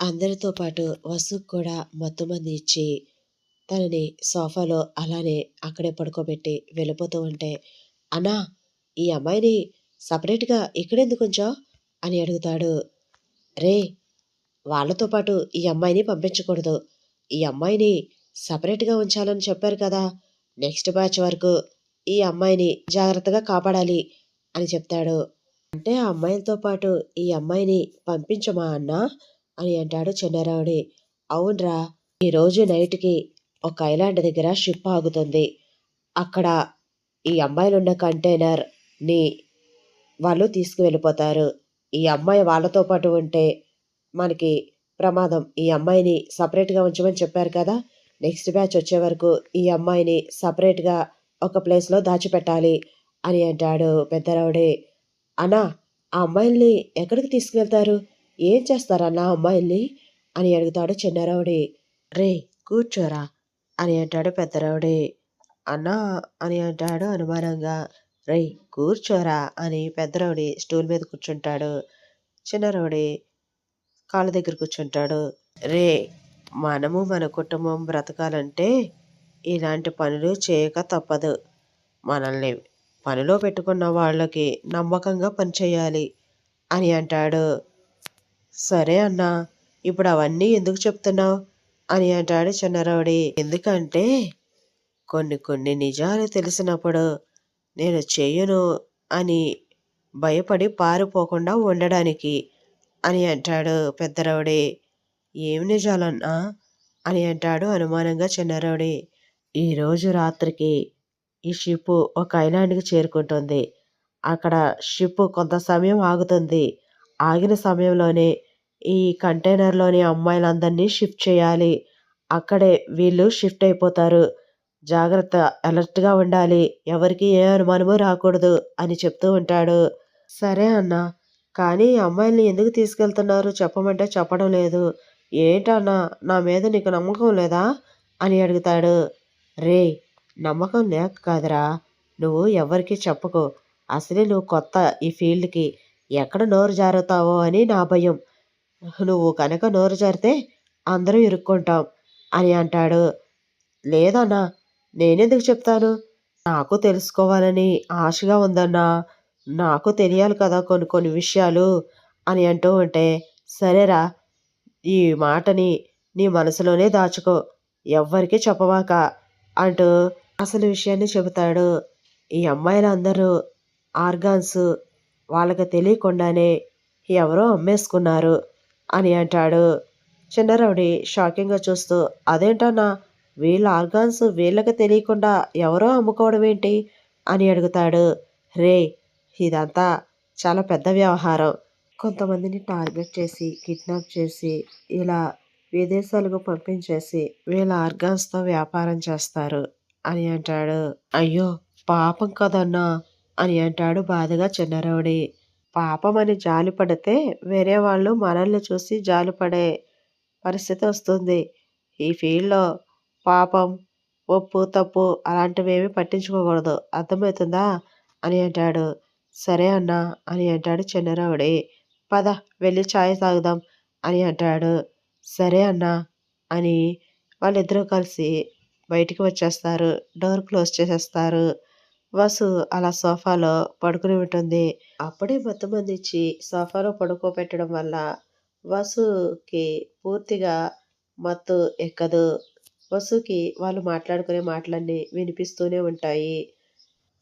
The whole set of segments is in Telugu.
అందరితో పాటు వసుకు కూడా మత్తుమంది ఇచ్చి తనని సోఫాలో అలానే అక్కడే పడుకోబెట్టి వెళ్ళిపోతూ ఉంటే అన్నా ఈ అమ్మాయిని సపరేట్గా ఇక్కడెందుకు ఉంచావు? అని అడుగుతాడు. రే వాళ్ళతో పాటు ఈ అమ్మాయిని పంపించకూడదు. ఈ అమ్మాయిని సపరేట్గా ఉంచాలని చెప్పారు కదా నెక్స్ట్ బ్యాచ్ వరకు ఈ అమ్మాయిని జాగ్రత్తగా కాపాడాలి అని చెప్తాడు. అంటే ఆ అమ్మాయిలతో పాటు ఈ అమ్మాయిని పంపించమా అన్నా? అని అంటాడు చిన్నారావుడి అవునరా ఈరోజు నైట్కి ఒక ఐలాండ్ దగ్గర షిప్ ఆగుతుంది. అక్కడ ఈ అమ్మాయిలున్న కంటైనర్ని వాళ్ళు తీసుకువెళ్ళిపోతారు. ఈ అమ్మాయి వాళ్ళతో పాటు ఉంటే మనకి ప్రమాదం. ఈ అమ్మాయిని సపరేట్గా ఉంచమని చెప్పారు కదా? నెక్స్ట్ బ్యాచ్ వచ్చే వరకు ఈ అమ్మాయిని సపరేట్గా ఒక ప్లేస్లో దాచిపెట్టాలి అని అంటాడు పెద్దరావుడే. అన్నా ఆ అమ్మాయిల్ని ఎక్కడికి తీసుకువెళ్తారు? ఏం చేస్తారన్నా అమ్మాయిల్ని? అని అడుగుతాడు చిన్నరవుడి. రే కూర్చోరా అని అంటాడు పెద్దరవుడి. అన్నా అని అంటాడు అనుమానంగా. రే కూర్చోరా అని పెద్దరవుడి స్టూల్ మీద కూర్చుంటాడు చిన్నరవుడి కాళ్ళ దగ్గర కూర్చుంటాడు. రే మనము మన కుటుంబం బ్రతకాలంటే ఇలాంటి పనులు చేయక తప్పదు. మనల్ని పనిలో పెట్టుకున్న వాళ్ళకి నమ్మకంగా పనిచేయాలి అని అంటాడు. సరే అన్నా ఇప్పుడు అవన్నీ ఎందుకు చెప్తున్నావు? అని అంటాడు చిన్నరావుడి. ఎందుకంటే కొన్ని కొన్ని నిజాలు తెలిసినప్పుడు నేను చెయ్యను అని భయపడి పారిపోకుండా ఉండడానికి అని అంటాడు పెద్దరవుడి. ఏం నిజాలన్నా అని అంటాడు అనుమానంగా చిన్నరవుడి. ఈరోజు రాత్రికి ఈ షిప్ ఒక ఐలాండ్కి చేరుకుంటుంది. అక్కడ షిప్ కొంత సమయం ఆగుతుంది. ఆగిన సమయంలోనే ఈ కంటైనర్లోని అమ్మాయిలందరినీ షిఫ్ట్ చేయాలి. అక్కడే వీళ్ళు షిఫ్ట్ అయిపోతారు. జాగ్రత్త అలర్ట్గా ఉండాలి. ఎవరికి ఏ అనుమానము రాకూడదు అని చెప్తూ ఉంటాడు. సరే అన్న కానీ అమ్మాయిల్ని ఎందుకు తీసుకెళ్తున్నారు? చెప్పమంటే చెప్పడం లేదు. ఏంటన్నా నా మీద నీకు నమ్మకం లేదా? అని అడుగుతాడు. రే నమ్మకం లేక కాదురా. నువ్వు ఎవరికి చెప్పకు. అసలే నువ్వు కొత్త ఈ ఫీల్డ్కి. ఎక్కడ నోరు జారుతావో అని నా భయం. నువ్వు కనుక నోరు జారితే అందరూ ఇరుక్కుంటాం అని అంటాడు. లేదన్నా నేనెందుకు చెప్తాను? నాకు తెలుసుకోవాలని ఆశగా ఉందన్నా. నాకు తెలియాలి కదా కొన్ని కొన్ని విషయాలు అని అంటూ ఉంటే సరేరా ఈ మాటని నీ మనసులోనే దాచుకో. ఎవ్వరికి చెప్పవాక అంటూ అసలు విషయాన్ని చెబుతాడు. ఈ అమ్మాయిలందరూ ఆర్గాన్స్ వాళ్ళకి తెలియకుండానే ఎవరో అమ్మేసుకున్నారు అని అంటాడు. చిన్నరవుడి షాకింగ్గా చూస్తూ అదేంటన్నా వీళ్ళ ఆర్గాన్స్ వీళ్ళకి తెలియకుండా ఎవరో అమ్ముకోవడం ఏంటి? అని అడుగుతాడు. రే ఇదంతా చాలా పెద్ద వ్యవహారం. కొంతమందిని టార్గెట్ చేసి కిడ్నాప్ చేసి ఇలా విదేశాలకు పంపించేసి వీళ్ళ ఆర్గాన్స్తో వ్యాపారం చేస్తారు అని అంటాడు. అయ్యో పాపం కదన్నా! అని అంటాడు బాధగా చిన్నరవుడి పాపం అని జాలి పడితే వేరే వాళ్ళు మనల్ని చూసి జాలిపడే పరిస్థితి వస్తుంది. ఈ ఫీల్డ్లో పాపం ఒప్పు తప్పు అలాంటివేమీ పట్టించుకోకూడదు. అర్థమవుతుందా? అని అంటాడు. సరే అన్నా అని అంటాడు చిన్నరావుడి పద వెళ్ళి ఛాయ్ తాగుదాం అని అంటాడు. సరే అన్నా అని వాళ్ళిద్దరూ కలిసి బయటికి వచ్చేస్తారు. డోర్ క్లోజ్ చేసేస్తారు. వసు అలా సోఫాలో పడుకుని ఉంటుంది. అప్పుడే మొత్తం ఇచ్చి సోఫాలో పడుకోబెట్టడం వల్ల వసుకి పూర్తిగా మత్తు ఎక్కదు. వసుకి వాళ్ళు మాట్లాడుకునే మాటలన్నీ వినిపిస్తూనే ఉంటాయి.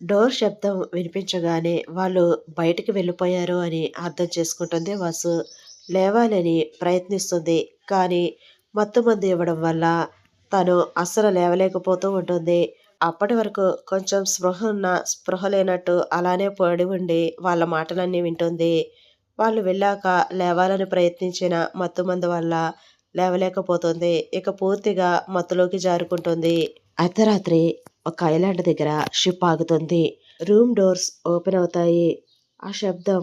డోర్ శబ్దం వినిపించగానే వాళ్ళు బయటికి వెళ్ళిపోయారు అని అర్థం చేసుకుంటుంది వసు. లేవాలని ప్రయత్నిస్తుంది కానీ మత్తు మందు ఇవ్వడం వల్ల తను అస్సలు లేవలేకపోతూ ఉంటుంది. అప్పటి వరకు కొంచెం స్పృహ ఉన్న స్పృహ లేనట్టు అలానే పడి ఉండి వాళ్ళ మాటలన్నీ వింటుంది. వాళ్ళు వెళ్ళాక లేవాలని ప్రయత్నించిన మత్తుమందు వల్ల లేవలేకపోతుంది. ఇక పూర్తిగా మత్తులోకి జారుకుంటుంది. అర్ధరాత్రి ఒక ఐలాండ్ దగ్గర షిప్ ఆగుతుంది. రూమ్ డోర్స్ ఓపెన్ అవుతాయి. ఆ శబ్దం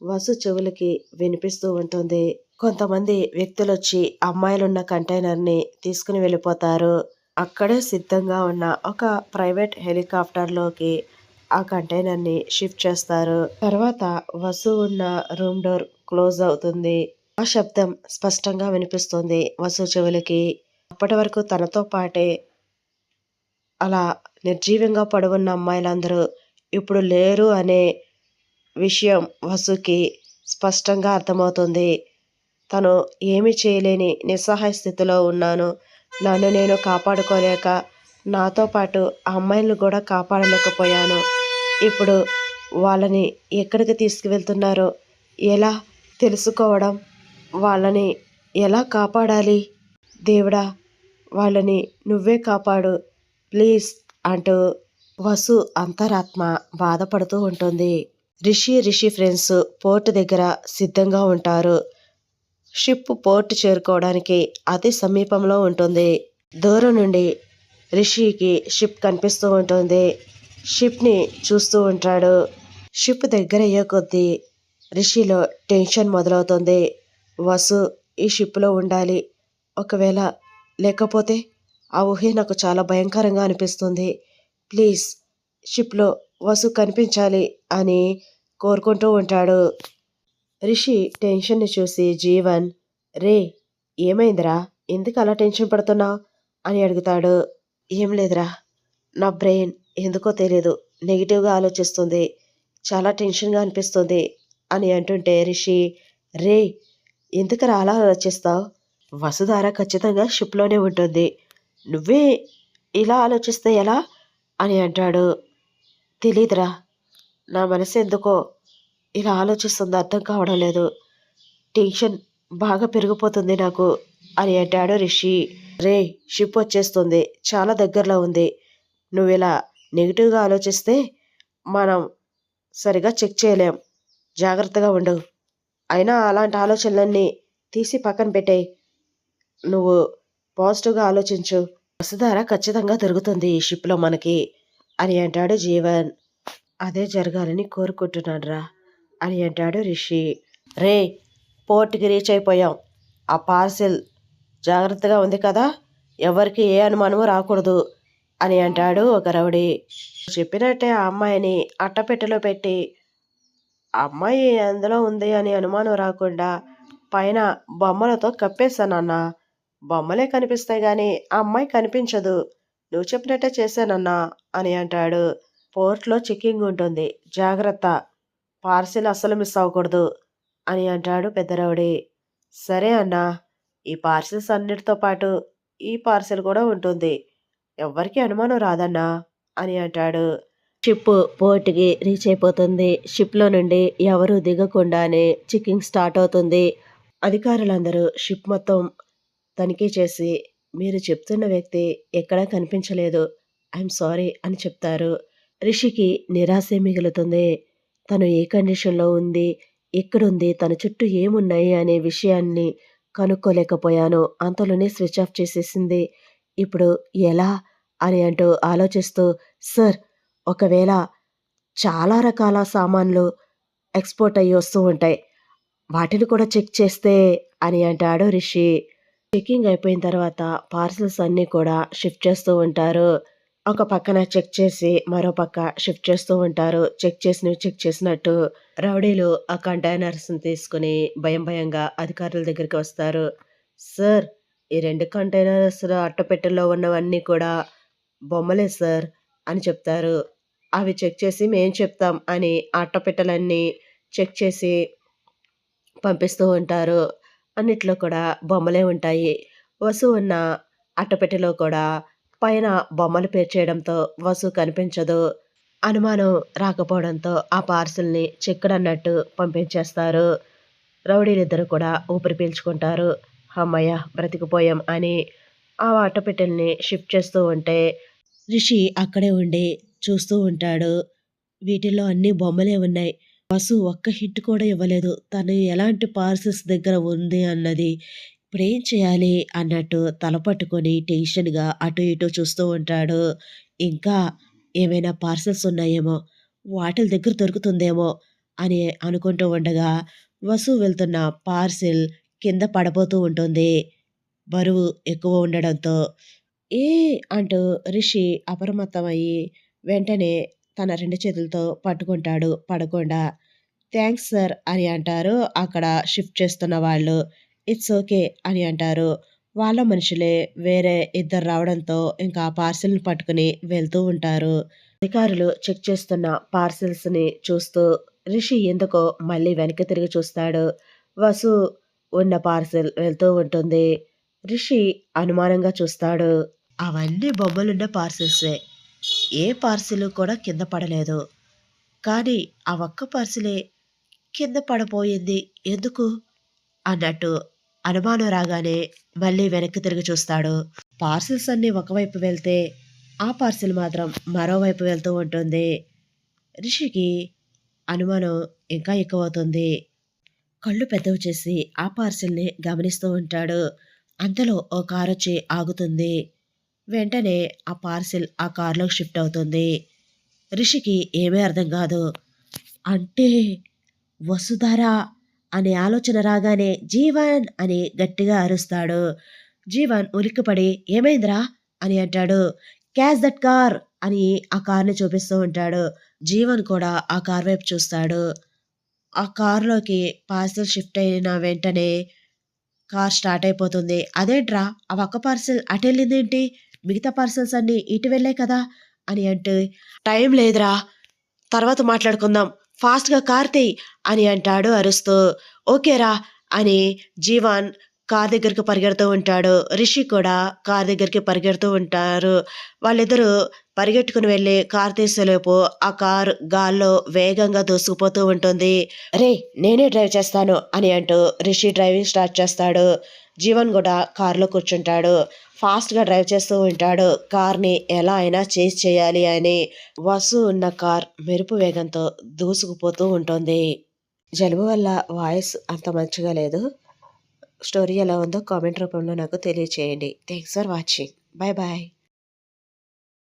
వసు చెవులకి వినిపిస్తూ ఉంటుంది. కొంతమంది వ్యక్తులు వచ్చి అమ్మాయిలున్న కంటైనర్ని తీసుకుని వెళ్ళిపోతారు. అక్కడే సిద్ధంగా ఉన్న ఒక ప్రైవేట్ హెలికాప్టర్లోకి ఆ కంటైనర్ని షిఫ్ట్ చేస్తారు. తర్వాత వసు ఉన్న రూమ్ డోర్ క్లోజ్ అవుతుంది. ఆ శబ్దం స్పష్టంగా వినిపిస్తుంది వసు చెవులకి. అప్పటి వరకు తనతో పాటే అలా నిర్జీవంగా పడుకున్న అమ్మాయిలందరూ ఇప్పుడు లేరు అనే విషయం వసుకి స్పష్టంగా అర్థమవుతుంది. తను ఏమీ చేయలేని నిస్సహాయ స్థితిలో ఉన్నాను. నన్ను నేను కాపాడుకోలేక నాతో పాటు ఆ అమ్మాయిలను కూడా కాపాడలేకపోయాను. ఇప్పుడు వాళ్ళని ఎక్కడికి తీసుకువెళ్తున్నారో ఎలా తెలుసుకోవడం వాళ్ళని ఎలా కాపాడాలి? దేవుడా వాళ్ళని నువ్వే కాపాడు. ప్లీజ్ అంటూ వసు అంతరాత్మ బాధపడుతూ ఉంటుంది. రిషి రిషి ఫ్రెండ్స్ పోర్టు దగ్గర సిద్ధంగా ఉంటారు. షిప్ పోర్ట్ చేరుకోవడానికి అతి సమీపంలో ఉంటుంది. దూరం నుండి రిషికి షిప్ కనిపిస్తూ ఉంటుంది. షిప్ని చూస్తూ ఉంటాడు. షిప్ దగ్గర అయ్యే కొద్దీ రిషిలో టెన్షన్ మొదలవుతుంది. వసు ఈ షిప్లో ఉండాలి. ఒకవేళ లేకపోతే ఆ ఊహే నాకు చాలా భయంకరంగా అనిపిస్తుంది. ప్లీజ్ షిప్లో వసు కనిపించాలి అని కోరుకుంటూ ఉంటాడు. రిషి టెన్షన్ని చూసి జీవన్ రే ఏమైందిరా? ఎందుకు అలా టెన్షన్ పడుతున్నావు అని అడుగుతాడు. ఏం లేదురా. నా బ్రెయిన్ ఎందుకో తెలియదు నెగిటివ్గా ఆలోచిస్తుంది. చాలా టెన్షన్గా అనిపిస్తుంది అని అంటుంటే రిషి రే ఎందుకు అలా ఆలోచిస్తావు? వసుధార ఖచ్చితంగా షిప్లోనే ఉంటుంది. నువ్వే ఇలా ఆలోచిస్తే ఎలా? అని అంటాడు. తెలీదురా. నా మనసు ఎందుకో ఇలా ఆలోచిస్తుంది అర్థం కావడం లేదు. టెన్షన్ బాగా పెరిగిపోతుంది నాకు. అని అంటాడు రిషి. రే షిప్ వచ్చేస్తుంది. చాలా దగ్గరలో ఉంది. నువ్వు ఇలా నెగిటివ్గా ఆలోచిస్తే మనం సరిగా చెక్ చేయలేం. జాగ్రత్తగా ఉండు. అయినా అలాంటి ఆలోచనలన్నీ తీసి పక్కన పెట్టేయి. నువ్వు పాజిటివ్గా ఆలోచించు. వసుధార ఖచ్చితంగా దొరుకుతుంది ఈ షిప్లో మనకి అని అంటాడు జీవన్. అదే జరగాలని కోరుకుంటున్నాను రా అని అంటాడు రిషి. రే పోర్ట్కి రీచ్ అయిపోయాం. ఆ పార్సిల్ జాగ్రత్తగా ఉంది కదా? ఎవరికి ఏ అనుమానము రాకూడదు అని అంటాడు ఒక రౌడీ. చెప్పినట్టే ఆ అమ్మాయిని అట్టపెట్టెలో పెట్టి అమ్మాయి అందులో ఉంది అని అనుమానం రాకుండా పైన బొమ్మలతో కప్పేశానన్న బొమ్మలే కనిపిస్తాయి కానీ ఆ అమ్మాయి కనిపించదు. నువ్వు చెప్పినట్టే చేశానన్నా అని అంటాడు. పోర్ట్లో చెక్కింగ్ ఉంటుంది. జాగ్రత్త. పార్సిల్ అస్సలు మిస్ అవ్వకూడదు అని అంటాడు పెద్దరవుడి సరే అన్నా ఈ పార్సిల్స్ అన్నిటితో పాటు ఈ పార్సిల్ కూడా ఉంటుంది. ఎవ్వరికి అనుమానం రాదన్నా అని అంటాడు. షిప్ పోర్ట్కి రీచ్ అయిపోతుంది. షిప్లో నుండి ఎవరు దిగకుండానే చెక్కింగ్ స్టార్ట్ అవుతుంది. అధికారులందరూ షిప్ మొత్తం తనిఖీ చేసి మీరు చెప్తున్న వ్యక్తి ఎక్కడా కనిపించలేదు. ఐఎమ్ సారీ అని చెప్తారు. రిషికి నిరాశే మిగులుతుంది. తను ఏ కండిషన్లో ఉంది ఎక్కడుంది తన చుట్టూ ఏమున్నాయి అనే విషయాన్ని కనుక్కోలేకపోయాను. అంతలోనే స్విచ్ ఆఫ్ చేసేసింది. ఇప్పుడు ఎలా? అని అంటూ ఆలోచిస్తూ సార్ ఒకవేళ చాలా రకాల సామాన్లు ఎక్స్పోర్ట్ అయ్యి వస్తూ ఉంటాయి వాటిని కూడా చెక్ చేస్తే అని అంటాడు రిషి. చెకింగ్ అయిపోయిన తర్వాత పార్సల్స్ అన్నీ కూడా షిఫ్ట్ చేస్తూ ఉంటారు. ఒక పక్కన చెక్ చేసి మరో పక్క షిఫ్ట్ చేస్తూ ఉంటారు. చెక్ చేసినవి చెక్ చేసినట్టు రౌడీలు ఆ కంటైనర్స్ని తీసుకుని భయం భయంగా అధికారుల దగ్గరికి వస్తారు. సార్ ఈ రెండు కంటైనర్స్ అట్టపెట్టెల్లో ఉన్నవన్నీ కూడా బొమ్మలే సార్ అని చెప్తారు. అవి చెక్ చేసి మేం చెప్తాం అని అట్టపెట్టెలన్నీ చెక్ చేసి పంపిస్తూ ఉంటారు. అన్నిట్లో కూడా బొమ్మలే ఉంటాయి. వసు ఉన్న అట్టపెట్టెలో కూడా పైన బొమ్మలు పేర్చేయడంతో వసు కనిపించదు. అనుమానం రాకపోవడంతో ఆ పార్సిల్ని చెక్కడన్నట్టు పంపించేస్తారు. రౌడీలిద్దరు కూడా ఊపిరి పీల్చుకుంటారు. అమ్మయ్య బ్రతికిపోయాం అని ఆ అట్టపెట్టెల్ని షిఫ్ట్ చేస్తూ ఉంటే రిషి అక్కడే ఉండి చూస్తూ ఉంటాడు. వీటిల్లో అన్ని బొమ్మలే ఉన్నాయి. వసు ఒక్క హిట్ కూడా ఇవ్వలేదు. తను ఎలాంటి పార్సల్స్ దగ్గర ఉంది అన్నది ఇప్పుడేం చేయాలి అన్నట్టు తల పట్టుకొని టెన్షన్గా అటు ఇటు చూస్తూ ఉంటాడు. ఇంకా ఏమైనా పార్సల్స్ ఉన్నాయేమో వాటిల దగ్గర దొరుకుతుందేమో అని అనుకుంటూ ఉండగా వసు వెళ్తున్న పార్సిల్ కింద పడబోతూ ఉంటుంది. బరువు ఎక్కువ ఉండడంతో. ఏ అంటూ రిషి అప్రమత్తమయ్యి వెంటనే తన రెండు చేతులతో పట్టుకుంటాడు పడకుండా. థ్యాంక్స్ సార్ అని అంటారు అక్కడ షిఫ్ట్ చేస్తున్న వాళ్ళు. ఇట్స్ ఓకే అని అంటారు. వాళ్ళ మనుషులే వేరే ఇద్దరు రావడంతో ఇంకా పార్సిల్ని పట్టుకుని వెళ్తూ ఉంటారు. అధికారులు చెక్ చేస్తున్న పార్సిల్స్ని చూస్తూ రిషి ఎందుకో మళ్ళీ వెనక్కి తిరిగి చూస్తాడు. వసు ఉన్న పార్సిల్ వెళ్తూ ఉంటుంది. రిషి అనుమానంగా చూస్తాడు. అవన్నీ బొమ్మలున్న పార్సిల్సే. ఏ పార్సిల్ కూడా కింద పడలేదు. కానీ ఆ ఒక్క పార్సిలే కింద పడపోయింది. ఎందుకు? అన్నట్టు అనుమానం రాగానే మళ్ళీ వెనక్కి తిరిగి చూస్తాడు. పార్సిల్స్ అన్నీ ఒకవైపు వెళ్తే ఆ పార్సిల్ మాత్రం మరోవైపు వెళ్తూ ఉంటుంది. రిషికి అనుమానం ఇంకా ఎక్కువ అవుతుంది కళ్ళు పెద్దవి చేసి ఆ పార్సిల్ని గమనిస్తూ ఉంటాడు. అంతలో ఓ కారు వచ్చి ఆగుతుంది. వెంటనే ఆ పార్సిల్ ఆ కారులోకి షిఫ్ట్ అవుతుంది. రిషికి ఏమీ అర్థం కాదు. అంటే వసుధార అనే ఆలోచన రాగానే జీవన్ అని గట్టిగా అరుస్తాడు. జీవన్ ఉలిక్కిపడి ఏమైందిరా? అని అంటాడు. క్యాచ్ దట్ కార్ అని ఆ కార్ని చూపిస్తూ ఉంటాడు. జీవన్ కూడా ఆ కార్ వైపు చూస్తాడు. ఆ కార్లోకి పార్సిల్ షిఫ్ట్ అయిన వెంటనే కార్ స్టార్ట్ అయిపోతుంది. అదేంట్రా? ఆ ఒక్క పార్సిల్ అటు వెళ్ళిందేంటి? మిగతా పార్సిల్స్ అన్నీ ఇటు వెళ్ళాయి కదా? అని అంటే టైం లేదురా. తర్వాత మాట్లాడుకుందాం. ఫాస్ట్గా కార్ అని అంటాడు అరుస్తూ. ఓకేరా అని జీవాన్ కార్ దగ్గరికి పరిగెడుతూ ఉంటాడు. రిషి కూడా కార్ దగ్గరికి పరిగెడుతూ ఉంటారు. వాళ్ళిద్దరూ పరిగెట్టుకుని వెళ్ళి కార్ తీసేలోపు ఆ కార్ గాల్లో వేగంగా దూసుకుపోతూ ఉంటుంది. రే నేనే డ్రైవ్ చేస్తాను అని అంటూ రిషి డ్రైవింగ్ స్టార్ట్ చేస్తాడు. జీవన్ కూడా కార్లో కూర్చుంటాడు. ఫాస్ట్గా డ్రైవ్ చేస్తూ ఉంటాడు. కార్ని ఎలా అయినా చేజ్ చేయాలి అని వసు ఉన్న కార్ మెరుపు వేగంతో దూసుకుపోతూ ఉంటుంది. జలుబు వల్ల వాయిస్ అంత మంచిగా లేదు. స్టోరీ ఎలా ఉందో కామెంట్ రూపంలో నాకు తెలియచేయండి. Thanks for watching. Bye bye.